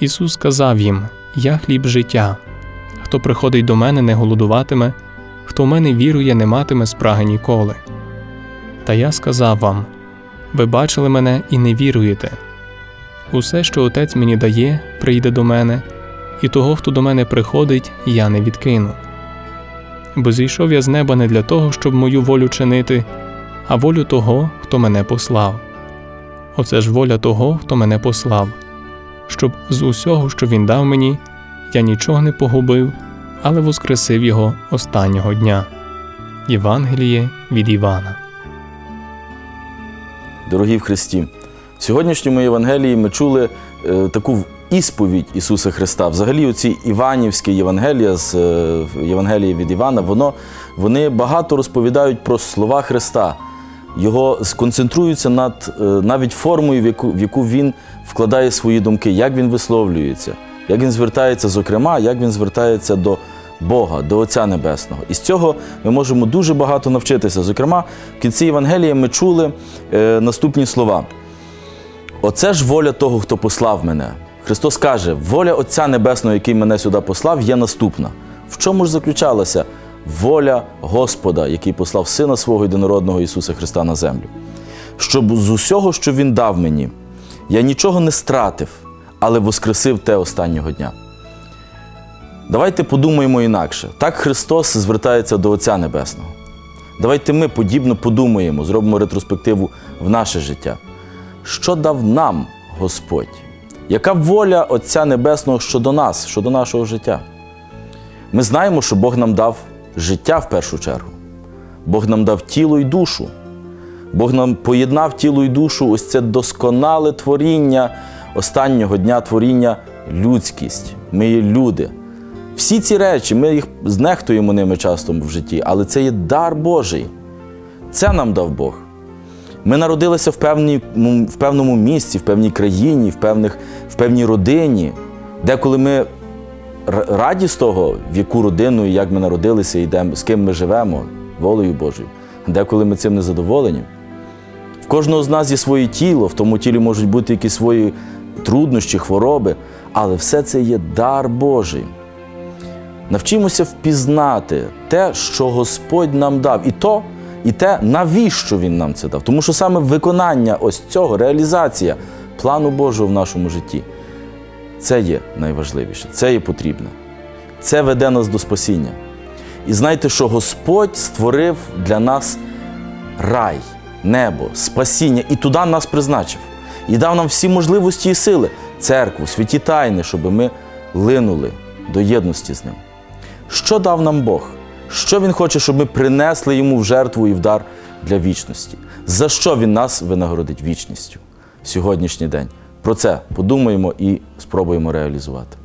Ісус сказав їм: Я хліб життя. Хто приходить до мене, не голодуватиме, хто в мене вірує, не матиме спраги ніколи. Та я сказав вам: ви бачили мене і не віруєте. Усе, що Отець мені дає, прийде до мене, і того, хто до мене приходить, я не відкину. Бо зійшов я з неба не для того, щоб мою волю чинити, а волю того, хто мене послав. Оце ж воля того, хто мене послав, щоб з усього, що він дав мені, я нічого не погубив, але воскресив його останнього дня. Євангеліє від Івана. Дорогі в Христі, в сьогоднішньому Євангелії ми чули е, таку ісповідь Ісуса Христа. Взагалі, оці Іванівські Євангелія з е, Євангелії від Івана, воно, вони багато розповідають про слова Христа. Його сконцентруються над е, навіть формою, в яку, в яку він вкладає свої думки, як він висловлюється, як він звертається, зокрема, як він звертається до Бога, до Отця Небесного. І з цього ми можемо дуже багато навчитися. Зокрема, в кінці Євангелія ми чули е, наступні слова. Оце ж воля того, хто послав мене. Христос каже, воля Отця Небесного, який мене сюди послав, є наступна. В чому ж заключалася воля Господа, який послав Сина свого єдинородного Ісуса Христа на землю? Щоб з усього, що Він дав мені, я нічого не стратив, але воскресив те останнього дня. Давайте подумаємо інакше. Так Христос звертається до Отця Небесного. Давайте ми подібно подумаємо, зробимо ретроспективу в наше життя. Що дав нам Господь? Яка воля Отця Небесного щодо нас, щодо нашого життя? Ми знаємо, що Бог нам дав життя в першу чергу. Бог нам дав тіло і душу. Бог нам поєднав тіло і душу, ось це досконале творіння останнього дня творіння людськість. Ми є люди. Всі ці речі, ми їх знехтуємо ними часто в житті, але це є дар Божий. Це нам дав Бог. Ми народилися в, певній, в певному місці, в певній країні, в, певних, в певній родині, деколи ми р- раді з того, в яку родину і як ми народилися, і де, з ким ми живемо, волею Божою. Деколи ми цим не задоволені. В кожного з нас є своє тіло, в тому тілі можуть бути якісь свої труднощі, хвороби, але все це є дар Божий. Навчимося впізнати те, що Господь нам дав, і то, і те, навіщо Він нам це дав. Тому що саме виконання ось цього, реалізація плану Божого в нашому житті, це є найважливіше, це є потрібне. Це веде нас до спасіння. І знайте, що Господь створив для нас рай, небо, спасіння, і туди нас призначив. І дав нам всі можливості і сили, церкву, святі тайни, щоб ми линули до єдності з ним. Що дав нам Бог? Що Він хоче, щоб ми принесли йому в жертву і в дар для вічності? За що Він нас винагородить вічністю в сьогоднішній день? Про це подумаємо і спробуємо реалізувати.